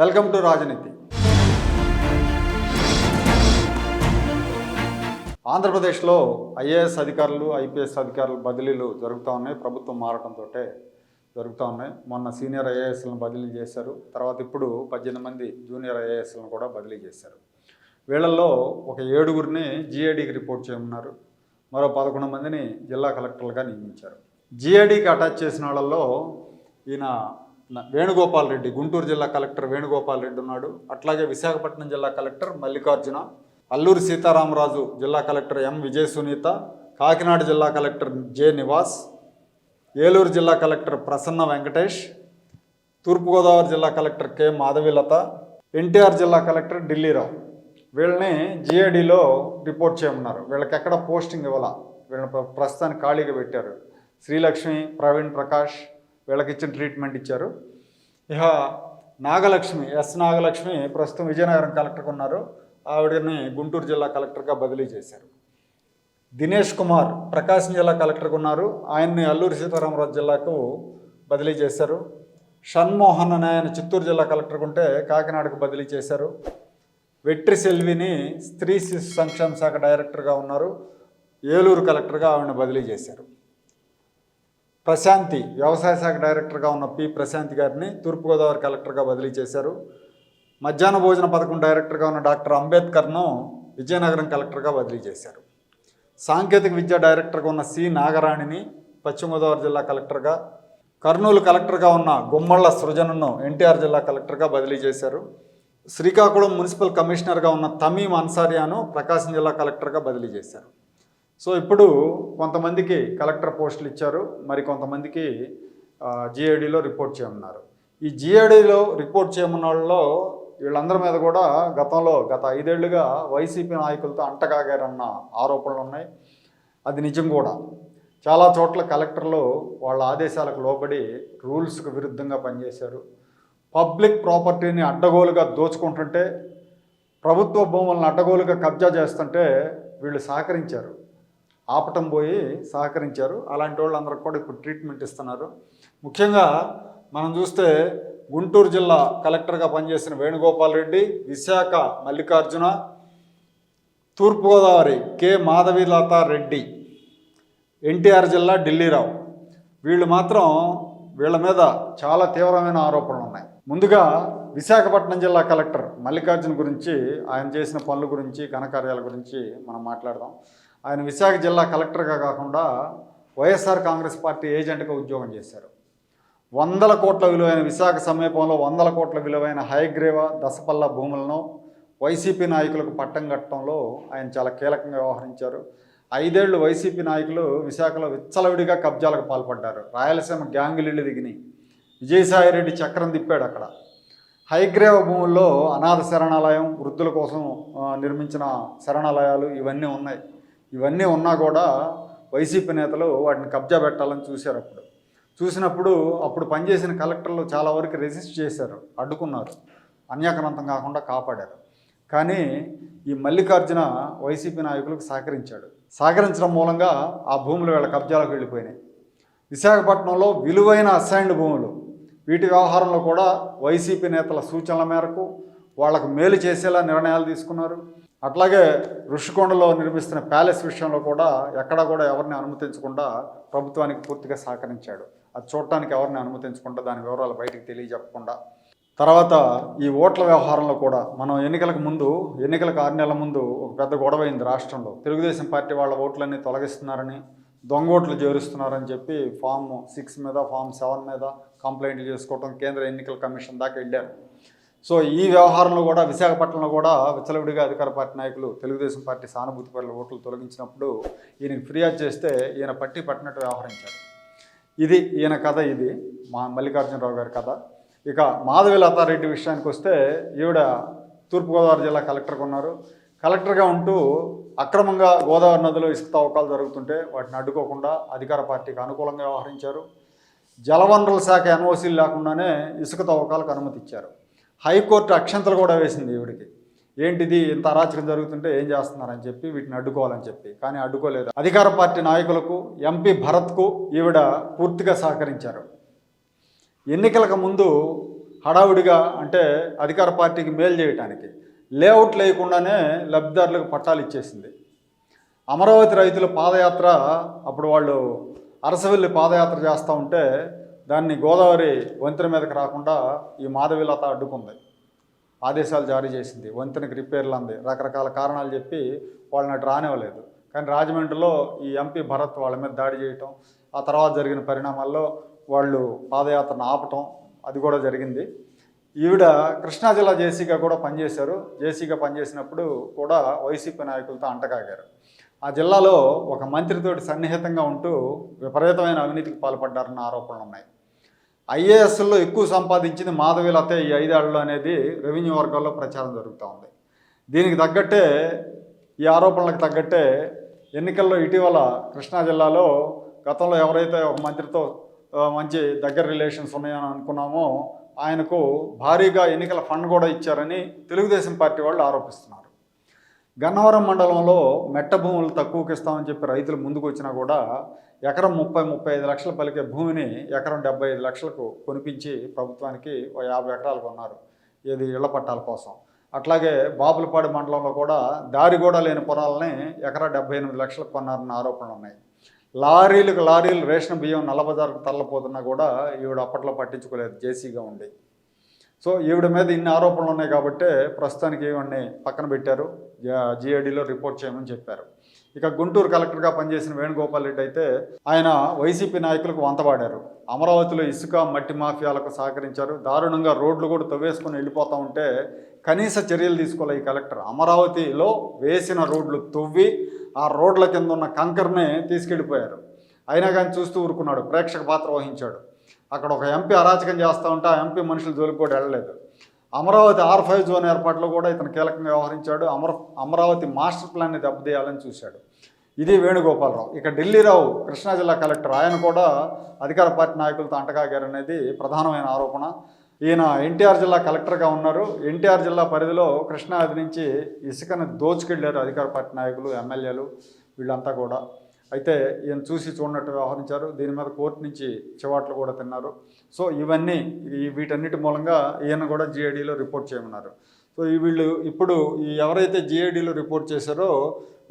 Welcome to రాజనీతి. ఆంధ్రప్రదేశ్లో IAS అధికారులు ఐపీఎస్ అధికారులు బదిలీలు జరుగుతూ ఉన్నాయి. ప్రభుత్వం మారటంతో జరుగుతూ ఉన్నాయి. మొన్న సీనియర్ ఐఏఎస్లను బదిలీ చేశారు. తర్వాత ఇప్పుడు పద్దెనిమిది మంది జూనియర్ ఐఏఎస్లను కూడా బదిలీ చేశారు. వీళ్ళల్లో ఒక ఏడుగురిని జిఏడికి రిపోర్ట్ చేయమన్నారు. మరో పదకొండు మందిని జిల్లా కలెక్టర్లుగా నియమించారు. జిఏడికి అటాచ్ చేసిన వాళ్ళల్లో ఈయన వేణుగోపాల్ రెడ్డి గుంటూరు జిల్లా కలెక్టర్ వేణుగోపాల్ రెడ్డి ఉన్నాడు. అట్లాగే విశాఖపట్నం జిల్లా కలెక్టర్ మల్లికార్జున అల్లూరి సీతారామరాజు జిల్లా కలెక్టర్ ఎం విజయ సునీత కాకినాడ జిల్లా కలెక్టర్ జె నివాస్ ఏలూరు జిల్లా కలెక్టర్ ప్రసన్న వెంకటేష్ తూర్పుగోదావరి జిల్లా కలెక్టర్ కె మాధవిలత ఎన్టీఆర్ జిల్లా కలెక్టర్ ఢిల్లీరావు వీళ్ళని జిఏడిలో రిపోర్ట్ చేయమన్నారు. వీళ్ళకి ఎక్కడ పోస్టింగ్ ఇవ్వాల? వీళ్ళని ప్ర- ప్రస్తుతానికి ఖాళీగా పెట్టారు. శ్రీలక్ష్మి ప్రవీణ్ ప్రకాష్ వీళ్ళకి ఇచ్చిన ట్రీట్మెంట్ ఇచ్చారు. ఇక నాగలక్ష్మి ఎస్ నాగలక్ష్మి ప్రస్తుతం విజయనగరం కలెక్టర్గా ఉన్నారు ఆవిడని గుంటూరు జిల్లా కలెక్టర్గా బదిలీ చేశారు. దినేష్ కుమార్ ప్రకాశం జిల్లా కలెక్టర్గా ఉన్నారు ఆయన్ని అల్లూరి సీతారామరాజు జిల్లాకు బదిలీ చేశారు. షణ్మోహన్ అనే ఆయన చిత్తూరు జిల్లా కలెక్టర్గా ఉంటే కాకినాడకు బదిలీ చేశారు. వెట్రి సెల్విని స్త్రీ శిశు సంక్షేమ శాఖ డైరెక్టర్గా ఉన్నారు. ఏలూరు కలెక్టర్గా ఆవిడని బదిలీ చేశారు. ప్రశాంతి వ్యవసాయ శాఖ డైరెక్టర్గా ఉన్న పి. ప్రశాంతి గారిని తూర్పుగోదావరి కలెక్టర్గా బదిలీ చేశారు. మధ్యాహ్న భోజన పథకం డైరెక్టర్గా ఉన్న డాక్టర్ అంబేద్కర్ను విజయనగరం కలెక్టర్గా బదిలీ చేశారు. సాంకేతిక విద్యా డైరెక్టర్గా ఉన్న సి. నాగరాణిని పశ్చిమ గోదావరి జిల్లా కలెక్టర్గా కర్నూలు కలెక్టర్గా ఉన్న గుమ్మళ్ళ సృజనను ఎన్టీఆర్ జిల్లా కలెక్టర్గా బదిలీ చేశారు. శ్రీకాకుళం మున్సిపల్ కమిషనర్గా ఉన్న తమీం అన్సారియాను ప్రకాశం జిల్లా కలెక్టర్గా బదిలీ చేశారు. సో ఇప్పుడు కొంతమందికి కలెక్టర్ పోస్టులు ఇచ్చారు మరి కొంతమందికి జిఏడిలో రిపోర్ట్ చేయమన్నారు. ఈ జిఏడిలో రిపోర్ట్ చేయమన్న వాళ్ళలో వీళ్ళందరి మీద కూడా గతంలో గత ఐదేళ్ళుగా వైసీపీ నాయకులతో అంటగాగారన్న ఆరోపణలు ఉన్నాయి. అది నిజం కూడా. చాలా చోట్ల కలెక్టర్లు వాళ్ళ ఆదేశాలకు లోబడి రూల్స్కు విరుద్ధంగా పనిచేశారు. పబ్లిక్ ప్రాపర్టీని అడ్డగోలుగా దోచుకుంటుంటే ప్రభుత్వ భూములను అడ్డగోలుగా కబ్జా చేస్తుంటే వీళ్ళు సహకరించారు. ఆపటం పోయి సహకరించారు. అలాంటి వాళ్ళందరికీ కూడా ఇప్పుడు ట్రీట్మెంట్ ఇస్తున్నారు. ముఖ్యంగా మనం చూస్తే గుంటూరు జిల్లా కలెక్టర్గా పనిచేసిన వేణుగోపాల్ రెడ్డి విశాఖ మల్లికార్జున తూర్పుగోదావరి కె. మాధవీలత రెడ్డి ఎన్టీఆర్ జిల్లా ఢిల్లీరావు. వీళ్ళు మాత్రం వీళ్ళ మీద చాలా తీవ్రమైన ఆరోపణలు ఉన్నాయి. ముందుగా విశాఖపట్నం జిల్లా కలెక్టర్ మల్లికార్జున గురించి ఆయన చేసిన పనుల గురించి ఘనకార్యాల గురించి మనం మాట్లాడదాం. ఆయన విశాఖ జిల్లా కలెక్టర్గా కాకుండా వైఎస్ఆర్ కాంగ్రెస్ పార్టీ ఏజెంట్గా ఉద్యోగం చేశారు. వందల కోట్ల విలువైన విశాఖ సమీపంలో వందల కోట్ల విలువైన హైగ్రేవ దసపల్ల భూములను వైసీపీ నాయకులకు పట్టం కట్టడంలో ఆయన చాలా కీలకంగా వ్యవహరించారు. ఐదేళ్ళు వైసీపీ నాయకులు విశాఖలో విచ్చలవిడిగా కబ్జాలకు పాల్పడ్డారు. రాయలసీమ గ్యాంగులీళ్ళు దిగినాయి విజయసాయిరెడ్డి చక్రం తిప్పాడు అక్కడ. హైగ్రేవ భూముల్లో అనాథ శరణాలయం వృద్ధుల కోసం నిర్మించిన శరణాలయాలు ఇవన్నీ ఉన్నాయి. ఇవన్నీ ఉన్నా కూడా వైసీపీ నేతలు వాటిని కబ్జా పెట్టాలని చూశారు అప్పుడు. చూసినప్పుడు అప్పుడు పనిచేసిన కలెక్టర్లు చాలా వరకు రెసిస్ట్ చేశారు అడ్డుకున్నారు అన్యాక్రాంతం కాకుండా కాపాడారు. కానీ ఈ మల్లికార్జున వైసీపీ నాయకులకు సహకరించాడు. సహకరించడం మూలంగా ఆ భూములు వీళ్ళ కబ్జాలకు వెళ్ళిపోయినాయి. విశాఖపట్నంలో విలువైన అసైన్డ్ భూములు వీటి వ్యవహారంలో కూడా వైసీపీ నేతల సూచనల మేరకు వాళ్ళకు మేలు చేసేలా నిర్ణయాలు తీసుకున్నారు. అట్లాగే ఋషికొండలో నిర్మిస్తున్న ప్యాలెస్ విషయంలో కూడా ఎక్కడా కూడా ఎవరిని అనుమతించకుండా ప్రభుత్వానికి పూర్తిగా సహకరించాడు. అది చూడటానికి ఎవరిని అనుమతించకుండా దాని వివరాలు బయటికి తెలియజెప్పకుండా. తర్వాత ఈ ఓట్ల వ్యవహారంలో కూడా మనం ఎన్నికలకు ముందు ఎన్నికలకు ఆరు నెలల ముందు ఒక పెద్ద గొడవ అయింది రాష్ట్రంలో. తెలుగుదేశం పార్టీ వాళ్ళ ఓట్లన్నీ తొలగిస్తున్నారని దొంగ ఓట్లు చేరుస్తున్నారని చెప్పి ఫామ్ సిక్స్ మీద ఫామ్ సెవెన్ మీద కంప్లైంట్లు చేసుకోవటం కేంద్ర ఎన్నికల కమిషన్ దాకా వెళ్ళారు. సో ఈ వ్యవహారంలో కూడా విశాఖపట్నంలో కూడా విచ్చలవిడిగా అధికార పార్టీ నాయకులు తెలుగుదేశం పార్టీ సానుభూతి పరుల ఓట్లు తొలగించినప్పుడు ఈయనకి ఫిర్యాదు చేస్తే ఈయన పట్టి పట్టినట్టు వ్యవహరించారు. ఇది ఈయన కథ ఇది మా మల్లికార్జునరావు గారి కథ. ఇక మాధవి లతారెడ్డి విషయానికి వస్తే ఈవిడ తూర్పుగోదావరి జిల్లా కలెక్టర్గా ఉన్నారు కలెక్టర్గా ఉంటూ అక్రమంగా గోదావరి నదిలో ఇసుక తవ్వకాలు జరుగుతుంటే వాటిని అడ్డుకోకుండా అధికార పార్టీకి అనుకూలంగా వ్యవహరించారు. జలవనరుల శాఖ ఎన్ఓసీలు లేకుండానే ఇసుక తవ్వకాలకు అనుమతి ఇచ్చారు. హైకోర్టు అక్షంతలు కూడా వేసింది ఈవిడికి. ఏంటిది? ఇంత అరాచకం జరుగుతుంటే ఏం చేస్తున్నారని చెప్పి వీటిని అడ్డుకోవాలని చెప్పి. కానీ అడ్డుకోలేదు. అధికార పార్టీ నాయకులకు ఎంపీ భరత్కు ఈవిడ పూర్తిగా సహకరించారు. ఎన్నికలకు ముందు హడావుడిగా అంటే అధికార పార్టీకి మేలు చేయటానికి లేఅవుట్ లేకుండానే లబ్ధిదారులకు పట్టాలు ఇచ్చేసింది. అమరావతి రైతుల పాదయాత్ర అప్పుడు వాళ్ళు అరసవెల్లి పాదయాత్ర చేస్తూ ఉంటే దాన్ని గోదావరి వంతెన మీదకి రాకుండా ఈ మాధవిలత అడ్డుకుంది. ఆదేశాలు జారీ చేసింది. వంతెనకి రిపేర్లు అంది. రకరకాల కారణాలు చెప్పి వాళ్ళని అటు రానివ్వలేదు. కానీ రాజమండ్రిలో ఈ ఎంపీ భరత్ వాళ్ళ మీద దాడి చేయటం ఆ తర్వాత జరిగిన పరిణామాల్లో వాళ్ళు పాదయాత్రను ఆపటం అది కూడా జరిగింది. ఈవిడ కృష్ణా జిల్లా జేసీగా కూడా పనిచేశారు. జేసీగా పనిచేసినప్పుడు కూడా వైసీపీ నాయకులతో అంటకాగారు. ఆ జిల్లాలో ఒక మంత్రితోటి సన్నిహితంగా ఉంటూ విపరీతమైన అవినీతికి పాల్పడ్డారన్న ఆరోపణలు ఉన్నాయి ఐఏఎస్లో ఎక్కువ సంపాదించింది మాధవీలతే ఈ ఐదేళ్ళలో అనేది రెవెన్యూ వర్గాల్లో ప్రచారం జరుగుతూ ఉంది. దీనికి తగ్గట్టే ఈ ఆరోపణలకు తగ్గట్టే ఎన్నికల్లో ఇటీవల కృష్ణా జిల్లాలో గతంలో ఎవరైతే ఒక మంత్రితో మంచి దగ్గర రిలేషన్స్ ఉన్నాయని అనుకున్నామో ఆయనకు భారీగా ఎన్నికల ఫండ్ కూడా ఇచ్చారని తెలుగుదేశం పార్టీ వాళ్ళు ఆరోపిస్తున్నారు. గన్నవరం మండలంలో మెట్ట భూములు తక్కువకి ఇస్తామని చెప్పి రైతులు ముందుకు వచ్చినా కూడా ఎకరం ముప్పై ముప్పై ఐదు లక్షలు పలికే భూమిని ఎకరం డెబ్బై ఐదు లక్షలకు కొనిపించి ప్రభుత్వానికి యాభై ఎకరాలు కొన్నారు. ఇది ఇళ్ళ పట్టాల కోసం. అట్లాగే బాపులపాడు మండలంలో కూడా దారి కూడా లేని పొలాలని ఎకరా డెబ్బై ఎనిమిది లక్షలకు కొన్నారన్న ఆరోపణలు ఉన్నాయి. లారీలకు లారీలు రేషన్ బియ్యం నల్లబజార్కు తరలిపోతున్నా కూడా ఈవిడ అప్పట్లో పట్టించుకోలేదు జేసీగా ఉండి. సో ఈవిడ మీద ఇన్ని ఆరోపణలు ఉన్నాయి కాబట్టి ప్రస్తుతానికి ఈవిడ్ని పక్కన పెట్టారు. జిఐడిలో రిపోర్ట్ చేయమని చెప్పారు. ఇక గుంటూరు కలెక్టర్గా పనిచేసిన వేణుగోపాల్ రెడ్డి అయితే ఆయన వైసీపీ నాయకులకు వంతపాడారు అమరావతిలో ఇసుక మట్టి మాఫియాలకు సహకరించారు. దారుణంగా రోడ్లు కూడా తవ్వేసుకొని వెళ్ళిపోతూ ఉంటే కనీస చర్యలు తీసుకోలే ఈ కలెక్టర్. అమరావతిలో వేసిన రోడ్లు తవ్వి ఆ రోడ్ల కింద ఉన్న కంకర్నే తీసుకెళ్ళిపోయారు. అయినా కానీ చూస్తూ ఊరుకున్నాడు. ప్రేక్షక పాత్ర వహించాడు. అక్కడ ఒక ఎంపీ అరాచకం చేస్తూ ఉంటే ఆ ఎంపీ మనుషులు జోలికి కూడా వెళ్ళలేదు. అమరావతి ఆర్ ఫైవ్ జోన్ ఏర్పాట్లో కూడా ఇతను కీలకంగా వ్యవహరించాడు. అమర అమరావతి మాస్టర్ ప్లాన్ని దెబ్బతీయాలని చూశాడు. ఇది వేణుగోపాలరావు. ఇక ఢిల్లీరావు కృష్ణా జిల్లా కలెక్టర్ ఆయన కూడా అధికార పార్టీ నాయకులతో అంటగాగారనేది ప్రధానమైన ఆరోపణ. ఈయన ఎన్టీఆర్ జిల్లా కలెక్టర్గా ఉన్నారు. ఎన్టీఆర్ జిల్లా పరిధిలో కృష్ణాది నుంచి ఇసుకను దోచుకెళ్ళారు అధికార పార్టీ నాయకులు ఎమ్మెల్యేలు వీళ్ళంతా కూడా. అయితే ఈయన చూసి చూడనట్టు వ్యవహరించారు. దీని మీద కోర్టు నుంచి చివాట్లు కూడా తిన్నారు. సో ఇవన్నీ వీటన్నిటి మూలంగా ఈయన కూడా జిఐడిలో రిపోర్ట్ చేయమన్నారు. సో ఈ వీళ్ళు ఇప్పుడు ఎవరైతే జిఐడిలో రిపోర్ట్ చేశారో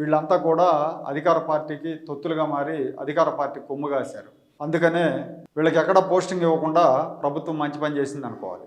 వీళ్ళంతా కూడా అధికార పార్టీకి తొత్తులుగా మారి అధికార పార్టీ కొమ్ము కాశారు అందుకనే వీళ్ళకి ఎక్కడ పోస్టింగ్ ఇవ్వకుండా ప్రభుత్వం మంచి పని చేసింది అనుకోవాలి